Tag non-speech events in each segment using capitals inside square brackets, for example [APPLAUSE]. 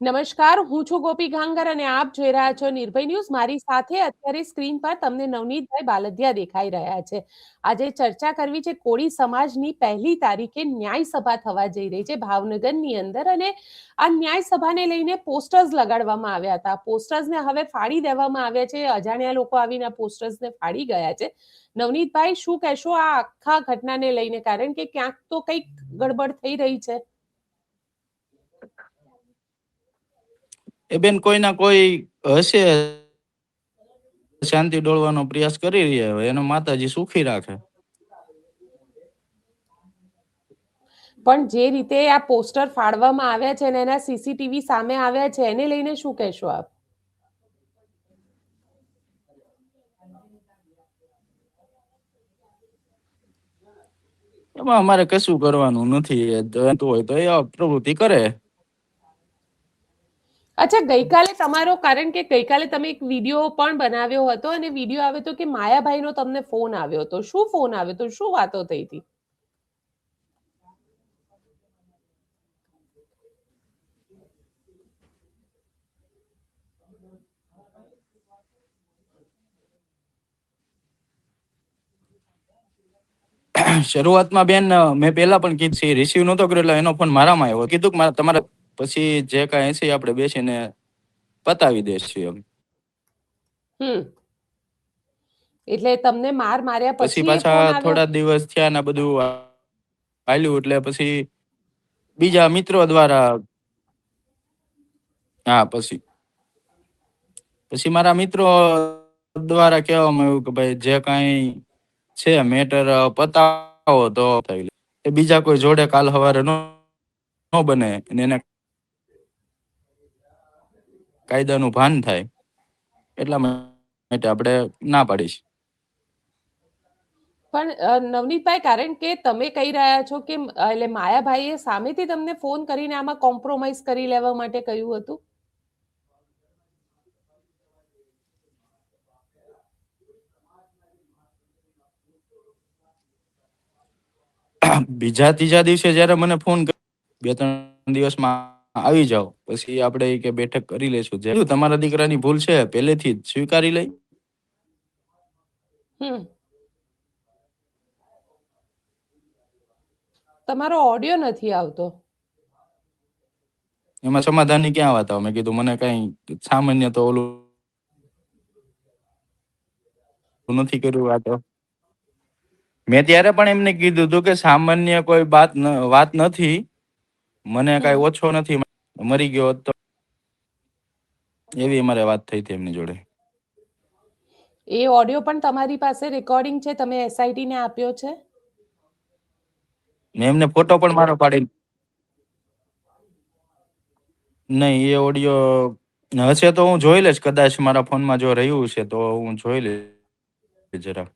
નમસ્કાર, હું છું ગોપી ગાંગર અને આપ જોઈ રહ્યા છો નિર્ભય ન્યૂઝ. મારી સાથે અત્યારે સ્ક્રીન પર તમને નવનીતભાઈ બાલદિયા દેખાઈ રહ્યા છે. આજે ચર્ચા કરવી છે કોળી સમાજની પહેલી તારીખે ન્યાય સભા થવા જઈ રહી છે ભાવનગરની અંદર અને આ ન્યાય સભાને લઈને પોસ્ટર્સ લગાડવામાં આવ્યા હતા. પોસ્ટર્સને હવે ફાડી દેવામાં આવ્યા છે. અજાણ્યા લોકો આવીને પોસ્ટર્સને ફાડી ગયા છે. નવનીતભાઈ શું કહેશો આ આખા ઘટનાને લઈને? કારણ કે ક્યાંક તો કંઈક ગડબડ થઈ રહી છે. એ બેન કોઈના કોઈ હશે? શાંતિ ડોળવાનો પ્રયાસ કરી રહ્યા હોય એનો માતાજી સુખી રાખે. પણ જે રીતે આ પોસ્ટર ફાડવામાં આવ્યા છે અને એના સીસીટીવી સામે આવ્યા છે એને લઈને શું કહેશો આપ? એમાં અમારે કશું કરવાનું નથી. જોઈતું હોય તો એ પ્રવૃત્તિ કરે. અચ્છા, ગઈકાલે તમારો, કારણ કે ગઈકાલે તમે એક વીડિયો પણ બનાવ્યો હતો અને વીડિયો આવ્યો હતો કે માયાભાઈનો તમને ફોન આવ્યો હતો. શું ફોન આવ્યો હતો? શું વાતો થઈ હતી? [COUGHS] શરૂઆતમાં બેન મેં પહેલા પણ કીધું રિસીવ નહોતો કર્યો, એટલે એનો ફોન મારામાં આવ્યો. કીધું કે તમારે પછી જે કાંઈ છે આપણે બેસીને પતાવી દેશું એમ. હમ. એટલે તમને માર માર્યા પછી પછી થોડા દિવસ થયા ને બધું હાલ્યું એટલે પછી બીજા મિત્રો દ્વારા હા પછી. પછી મારા મિત્રો દ્વારા કહેવામાં આવ્યું કે ભાઈ જે કાંઈ છે મેટર પતાવો તો એ બીજા કોઈ જોડે કાલ સવારે નો નો બને અને એને કાયદાનું ભાન થાય એટલા માટે આપણે ના પાડીશ. પણ નવનીતભાઈ કારણ કે તમે કહી રહ્યા છો કે એટલે માયાભાઈએ સામેથી તમને ફોન કરીને આમાં કોમ્પ્રોમાઇઝ કરી લેવા માટે કહ્યું હતું? બીજા ત્રીજા દિવસે જયારે મને ફોન કર્યો બે ત્રણ દિવસમાં આવી જાઓ. પછી આપણે કે બેઠક કરી લેશું જે તમારા દીકરાની ભૂલ છે પહેલેથી જ સ્વીકારી લઈ. તમારો ઓડિયો નથી આવતો. એમાં સમાધાનની ક્યાં વાત આવે? મેં કીધું મને કઈ સામાન્ય તો ઓલું નથી કર્યું આ તો મેં ત્યારે પણ એમને કીધું હતું કે સામાન્ય કોઈ વાત વાત નથી. મને કઈ ઓછો નથી મરી ગયો હોત તો એવી અમારે વાત થઈ હતી એમની જોડે. એ ઓડિયો પણ તમારી પાસે રેકોર્ડિંગ છે? તમે એસઆઈટી ને આપ્યો છે? મેં એમને ફોટો પણ મારો પાડી નહીં એ ઓડિયો હશે તો હું જોઈ લઈશ. કદાચ મારા ફોનમાં જો રહ્યું છે તો હું જોઈ લઈશ જરા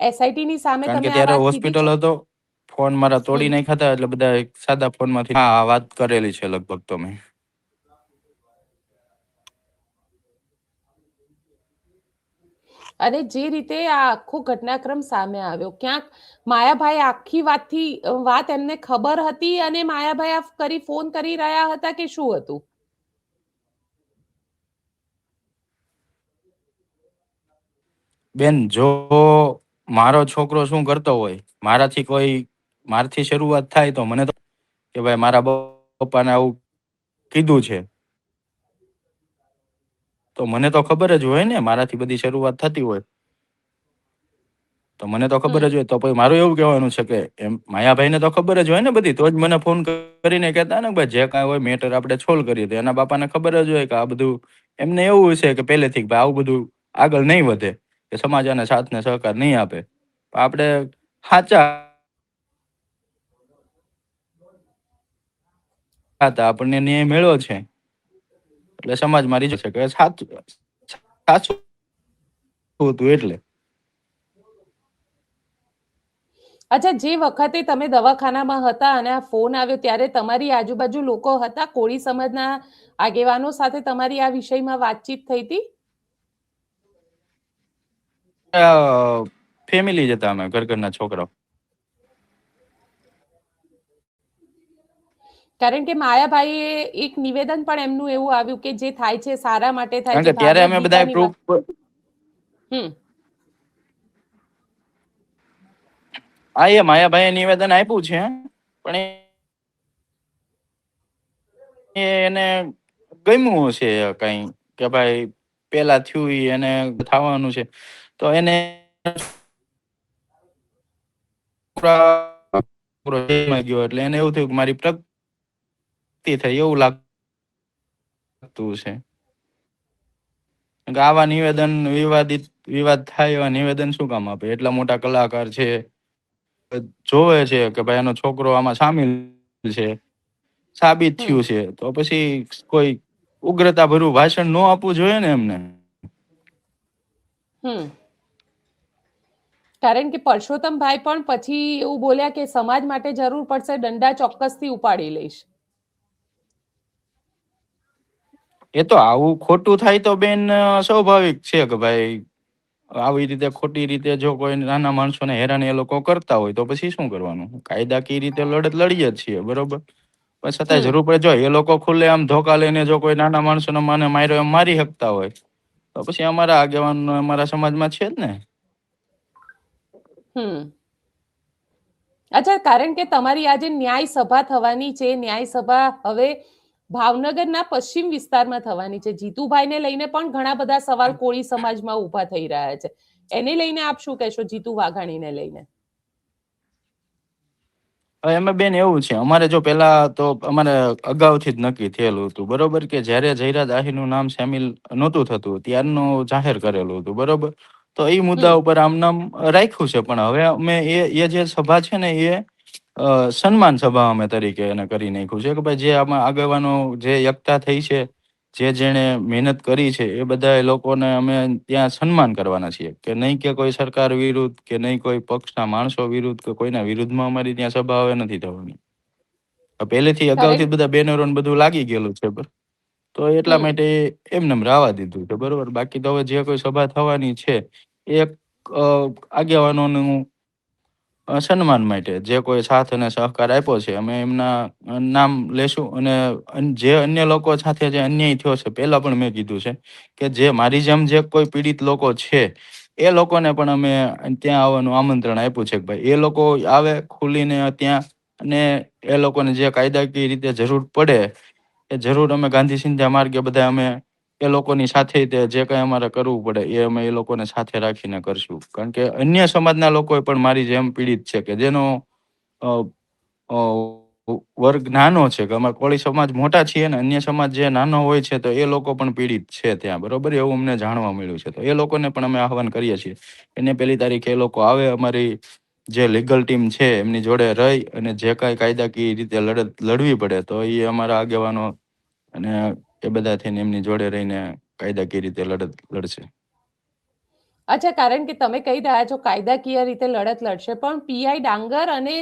એસઆઈટી ની સામે કારણ કે ત્યારે હોસ્પિટલ હતો. ફોન મારા તોડી. નાખ્યા હતા એટલે બધા એક સાદા ફોનમાંથી હા વાત કરેલી છે લગભગ તો મેં અને જે રીતે આ આખો ઘટનાક્રમ સામે આવ્યો ક્યાંક માયાભાઈ આખી વાતથી વાત એમને ખબર હતી અને માયાભાઈ આ કરી ફોન કરી રહ્યા હતા કે શું હતું બેન જો મારો છોકરો શું કરતો હોય મારાથી કોઈ મારથી શરૂઆત થાય તો મને તો કે ભાઈ મારા પપ્પાને આવું કીધું છે. તો મને તો ખબર જ હોય ને મારાથી બધી શરૂઆત થતી હોય. તો મને તો ખબર જ હોય તો પછી મારું એવું કહેવાનું છે કે એમ માયાભાઈને તો ખબર જ હોય ને બધી તો જ મને ફોન કરીને કહેતા ને ભાઈ જે કાંઈ હોય મેટર આપણે છોલ કરીએ તો એના બાપાને ખબર જ હોય કે આ બધું એમને એવું છે કે પહેલેથી ભાઈ આવું બધું આગળ નહીં વધે કે સમાજ અને સાથ ને સહકાર નહીં આપે. આપણે સાચા હતા આપણને ન્યાય મેળવ્યો છે. એટલે સમાજ મારી છે કે સાચું સાચું હતું એટલે. અચ્છા જે વખતે તમે દવાખાનામાં હતા અને આ ફોન આવ્યો ત્યારે તમારી આજુબાજુ લોકો હતા? કોળી સમાજના આગેવાનો સાથે તમારી આ વિષયમાં વાતચીત થઈ હતી? ફેમિલી જ હતા અમે ઘર ઘરના છોકરાઓ. કારણ કે માયાભાઈએ એક નિવેદન પણ એમનું એવું આવ્યું કે જે થાય છે સારા માટે થાય છે ત્યારે અમે બધા પ્રૂફ હમ. આ એ માયાભાઈએ નિવેદન આપ્યું છે પણ એ એને ગમ્યું હશે કઈ કે ભાઈ પેલા થયું એને થવાનું છે. તો એને ગયો એટલે એને એવું થયું કે મારી પ્રગતિ થઈ એવું લાગતું છે. આવા નિવેદન વિવાદિત વિવાદ થાય એવા નિવેદન શું કામ આપે? એટલા મોટા કલાકાર છે જોવે છે કે ભાઈ એનો છોકરો આમાં સામેલ છે સાબિત થયું છે. તો પછી કોઈ ઉગ્રતા ભર્યું ભાષણ ન આપવું જોઈએ ને એમને? હમ. કારણ કે પરસોત્તમભાઈ પણ પછી એવું બોલ્યા કે સમાજ માટે જરૂર પડશે દંડા ચોક્કસથી ઉપાડી લઈશ. એ તો આવું ખોટું થાય તો બેન સ્વાભાવિક છે કે ભાઈ આવી રીતે ખોટી રીતે જો કોઈ નાના માણસોને હેરાન એ લોકો કરતા હોય તો પછી શું કરવાનું? કાયદાકીય રીતે લડત લડીએ જ છીએ બરોબર? પણ છતાંય જરૂર પડે જો એ લોકો ખુલ્લે આમ ધોકા લઈને જો કોઈ નાના માણસોને મને માર્યો એમ મારી શકતા હોય તો પછી અમારા આગેવાન અમારા સમાજમાં છે જ ને. હમ. અચ્છા કારણ કે તમારી આજે ન્યાય સભા થવાની છે ન્યાય સભા હવે ભાવનગરના પશ્ચિમ વિસ્તારમાં થવાની છે. જીતુભાઈને લઈને પણ ઘણા બધા સવાલ કોળી સમાજમાં ઊભા થઈ રહ્યા છે. એને લઈને આપ શું કહેશો જીતુ વાઘાણીને લઈને? હવે એમાં બેન એવું છે અમારે જો પેલા તો અમારે અગાઉથી જ નક્કી થયેલું હતું બરોબર કે જ્યારે જયરાજ આહીરનું નામ સામેલ નહોતું થતું ત્યારનું જાહેર કરેલું હતું બરોબર? તો એ મુદ્દા ઉપર આમ નામ રાખ્યું છે પણ હવે અમે એ એ જે સભા છે ને એ સન્માન સભા અમે તરીકે એને કરી નાખ્યું છે કે ભાઈ જે આમાં આગેવાનો જે એકતા થઈ છે જે જેણે મહેનત કરી છે એ બધા લોકોને અમે ત્યાં સન્માન કરવાના છીએ. કે નહીં કે કોઈ સરકાર વિરુદ્ધ કે નહીં કોઈ પક્ષના માણસો વિરુદ્ધ કે કોઈના વિરુદ્ધમાં અમારી ત્યાં સભા હવે નથી થવાની. પહેલેથી અગાઉથી બધા બેનરો ને બધું લાગી ગયેલું છે બરાબર. તો એટલા માટે એમને એમ રાવા દીધું છે બરોબર. બાકી તો હવે જે કોઈ સભા થવાની છે એ આગેવાનોનું સન્માન માટે જે કોઈ સાથ અને સહકાર આપ્યો છે, અમે એમના નામ લેશું અને જે અન્ય લોકો સાથે જે અન્યાય થયો છે, પહેલા પણ મેં કીધું છે કે જે મારી જેમ જે કોઈ પીડિત લોકો છે, એ લોકોને પણ અમે ત્યાં આવવાનું આમંત્રણ આપ્યું છે કે ભાઈ, એ લોકો આવે ખુલીને ત્યાં અને એ લોકોને જે કાયદાકીય રીતે જરૂર પડે, એ જરૂર અમે ગાંધી સિંધ્યા માર્ગે બધા અમે એ લોકોની સાથે જે કંઈ અમારે કરવું પડે, એ અમે એ લોકોને સાથે રાખીને કરશું. કારણ કે અન્ય સમાજના લોકો પણ મારી જેમ પીડિત છે કે જેનો વર્ગ નાનો છે કે અમારે કોળી સમાજ મોટા છીએ ને અન્ય સમાજ જે નાનો હોય છે તો એ લોકો પણ પીડિત છે ત્યાં, બરોબર? એવું અમને જાણવા મળ્યું છે. તો એ લોકોને પણ અમે આહવાન કરીએ છીએ. એને પહેલી તારીખે એ લોકો આવે, અમારી જે લીગલ ટીમ છે એમની જોડે રહી અને જે કાંઈ કાયદાકીય રીતે લડત લડવી પડે તો એ અમારા આગેવાનો અને એ બધા થઈને એમની જોડે રહીને કાયદાકીય રીતે લડત લડશે. અચ્છા કારણ કે તમે કહી રહ્યા છો કાયદાકીય રીતે લડત લડશે પણ પીઆઈ ડાંગર અને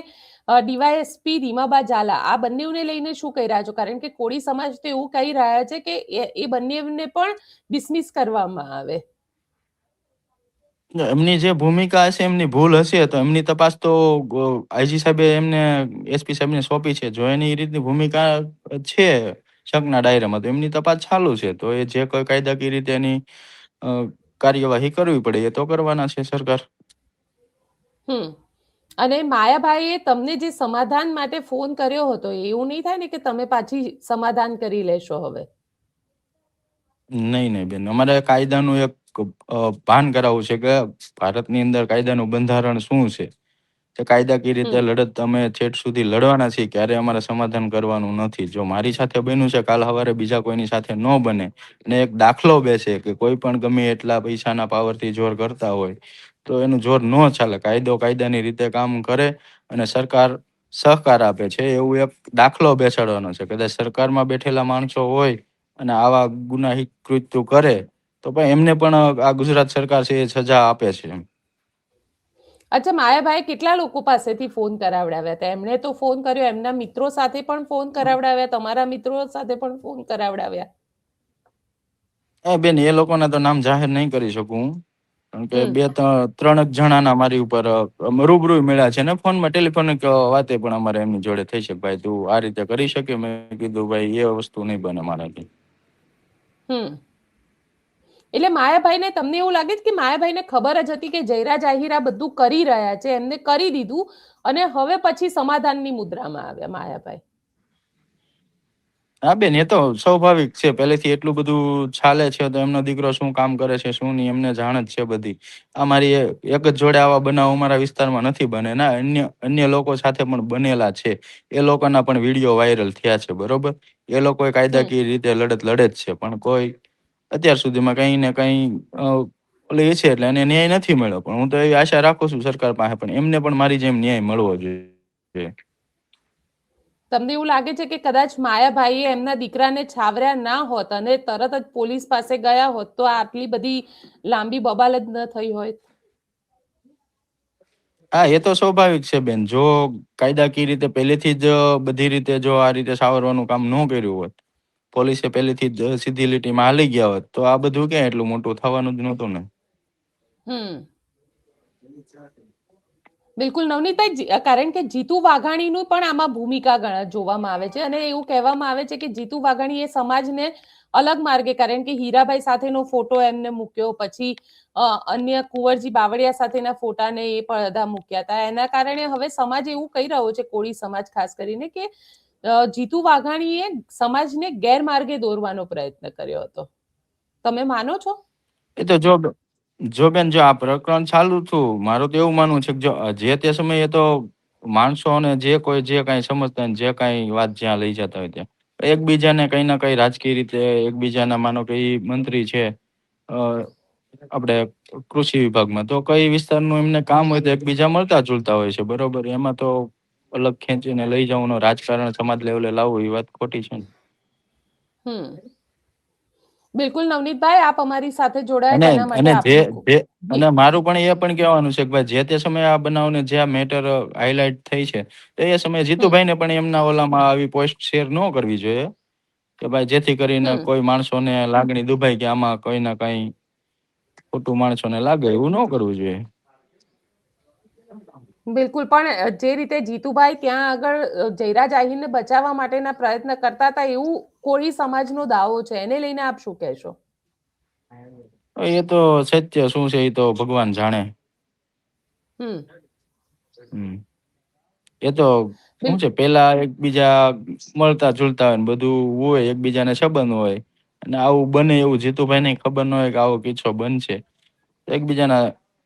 ડીવાયએસપી રીમાબા ઝાલા આ બંનેને લઈને શું કહી રહ્યા છો? કારણ કે કોળી સમાજ તો એવું કહી રહ્યા છે કે એ- બંનેને પણ ડિસમિસ કરવામાં આવે. એમની જે ભૂમિકા હશે એમની ભૂલ હશે તો એમની તપાસ તો આઈજી સાહેબે એમને એસપી સાહેબને સોંપી છે. જો એની રીતની ભૂમિકા છે શકના ડાયરામાં. તો એમની તપાસ ચાલુ છે. તો એ જે કોઈ કાયદાકીય રીતે એની કાર્યવાહી કરવી પડે એ તો કરવાના છે સરકાર. હમ. અને માયાભાઈએ તમને જે સમાધાન માટે ફોન કર્યો હતો એવું નહીં થાય ને કે તમે પાછી સમાધાન કરી લેશો હવે? નહીં નહીં બેન. અમારે કાયદાનું એક ભાન કરાવવું છે કે ભારતની અંદર કાયદાનું બંધારણ શું છે? તે કાયદાકીય રીતે લડત અમે છેટ સુધી લડવાના છીએ ક્યારે અમારે સમાધાન કરવાનું નથી. જો મારી સાથે બન્યું છે કાલ સવારે બીજા કોઈની સાથે ન બને ને એક દાખલો બેસે કે કોઈ પણ ગમે એટલા પૈસાના પાવરથી જોર કરતા હોય તો એનું જોર ન ચાલે. કાયદો કાયદાની રીતે કામ કરે અને સરકાર સહકાર આપે છે. એવું એક દાખલો બેસાડવાનો છે. કદાચ સરકારમાં બેઠેલા માણસો હોય અને આવા ગુનાહિત કૃત્યો કરે તો પણ એમને પણ આ ગુજરાત સરકાર છે એ સજા આપે છે. એમ અચ્છા માયાભાઈ કેટલા લોકો પાસેથી ફોન કરાવડાવ્યા હતા? એમણે તો ફોન કર્યો એમના મિત્રો સાથે પણ ફોન કરાવડાવ્યા તમારા મિત્રો સાથે પણ ફોન કરાવડાવ્યા? એ બેન એ લોકોના તો નામ જાહેર નહીં કરી શકું કારણ કે બે ત્રણ જણાના મારી ઉપર રૂબરૂ મળ્યા છે ને ફોનમાં ટેલિફોનિક વાતે પણ અમારે એમની જોડે થઈ છે ભાઈ તું આ રીતે કરી શકે? મેં કીધું ભાઈ એ વસ્તુ નહીં બને મારાથી. હમ. એટલે માયાભાઈને તમને એવું લાગે છે કે માયાભાઈને ખબર જ હતી કે જયરા આહિર બધું કરી રહ્યા છે એમને કરી દીધું અને હવે પછી સમાધાનની મુદ્રામાં આવ્યા માયાભાઈ? હા બેન એ તો સ્વાભાવિક છે. પહેલેથી એટલું બધું ચાલે છે તો એમનો દીકરો શું કામ કરે છે શું નહીં એમને જાણ જ છે બધી. અમારી એક જ જોડે આવા બનાવ અમારા વિસ્તારમાં નથી બને. ના અન્ય અન્ય લોકો સાથે પણ બનેલા છે. એ લોકોના પણ વીડિયો વાયરલ થયા છે બરોબર? એ લોકો કાયદાકીય રીતે લડત લડે જ છે. પણ કોઈ અત્યાર સુધીમાં કઈ ને કઈ અ, એ છે એટલે એને ન્યાય નથી મળ્યો. પણ હું તો એવી આશા રાખું છું સરકાર પાસે પણ એમને પણ મારી જેમ ન્યાય મળવો જોઈએ. તમને એવું લાગે છે કે કદાચ માયાભાઈએ એમના દીકરાને છાવર્યા ના હોત અને તરત જ પોલીસ પાસે ગયા હોત તો આટલી બધી લાંબી બબાલ જ ન થઈ હોય હા એ તો સ્વાભાવિક છે બેન. જો કાયદાકીય રીતે પહેલેથી જ બધી રીતે જો આ રીતે સાવરવાનું કામ ન કર્યું હોત પોલીસે પહેલેથી જ સીધી લીટીમાં હાલી ગયા હોત, તો આ બધું ક્યાં એટલું મોટું થવાનું જ નહોતું ને? બિલકુલ નવનીતભાઈ કારણ કે જીતુ વાઘાણીનું પણ આમાં ભૂમિકા જોવામાં આવે છે અને એવું કહેવામાં આવે છે કે જીતુ વાઘાણી એ સમાજને અલગ માર્ગે, કારણ કે હીરાભાઈ સાથેનો ફોટો એમને મૂક્યો, પછી અન્ય કુંવરજી બાવળિયા સાથેના ફોટાને એ બધા મૂક્યા હતા. એના કારણે હવે સમાજ એવું કહી રહ્યો છે, કોળી સમાજ ખાસ કરીને કે જીતુ વાઘાણીએ સમાજને ગેરમાર્ગે દોરવાનો પ્રયત્ન કર્યો હતો. તમે માનો છો? એ તો જો જો બેન, જો આ પ્રકરણ ચાલુ હતું મારું તો એવું માનવું છે કે જો જે તે સમયે તો માણસો અને જે કોઈ, જે કાંઈ સમજતા જે કાંઈ વાત જ્યાં લઈ જતા હોય ત્યાં, એકબીજાને કઈ ના કઈ રાજકીય રીતે, એકબીજાના માનો કે મંત્રી છે આપણે કૃષિ વિભાગમાં, તો કઈ વિસ્તારનું એમને કામ હોય તો એકબીજા મળતા જુલતા હોય છે, બરોબર? એમાં તો અલગ ખેંચીને લઈ જવાનું રાજકારણ સમાજ લેવલે લાવવું એ વાત ખોટી છે હમ. બિલકુલ નવનીતભાઈ આપ અમારી સાથે જોડાયા અને જે અને મારું પણ એ પણ કહેવાનું છે કે ભાઈ જે તે સમયે આ બનાવને જે આ મેટર હાઇલાઇટ થઈ છે તો એ સમયે જીતુભાઈને પણ એમના ઓલામાં આવી પોસ્ટ શેર ન કરવી જોઈએ. કે ભાઈ જેથી કરીને કોઈ માણસોને લાગણી દુભાઈ કે આમાં કોઈ ના કઈ ખોટું માણસોને લાગે એવું ન કરવું જોઈએ. બિલકુલ પણ જે રીતે જીતુભાઈ ત્યાં આગળ જયરાજ આહીરને બચાવવા માટેના પ્રયત્ન કરતા હતા એવું કોળી સમાજનો દાવો છે? એને લઈને આપ શું કહેશો? એ તો સત્ય શું છે એ તો ભગવાન જાણે. હમ. હમ. એ તો શું છે પેલા એકબીજા મળતા જુલતા હોય ને બધું હોય એકબીજાને સંબંધ હોય. અને આવું બને એવું જીતુભાઈ ને ખબર ન હોય કે આવો કિસ્સો બનશે. એકબીજાના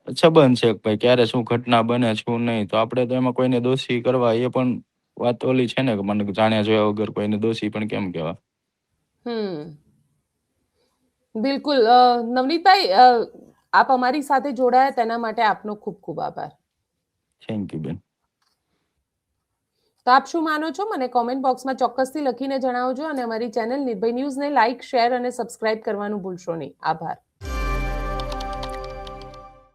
સંબંધ છે કે ભાઈ ક્યારે શું ઘટના બને શું નહીં. તો આપણે તો એમાં કોઈને દોષી કરવા એ પણ વાત ઓલી છે ને કે મને જાણ્યા જોયા વગર કોઈને દોષી પણ કેમ કહેવા હમ. બિલકુલ. નવનીતભાઈ આપ અમારી સાથે જોડાયા તેના માટે આપનો ખૂબ ખૂબ આભાર. થેન્ક યુ બેન. તો આપ શું માનો છો? મને કોમેન્ટ બોક્સમાં ચોક્કસથી લખીને જણાવજો અને અમારી ચેનલ નિર્ભય ન્યૂઝને લાઇક શેર અને સબસ્ક્રાઇબ કરવાનું ભૂલશો નહીં. આભાર.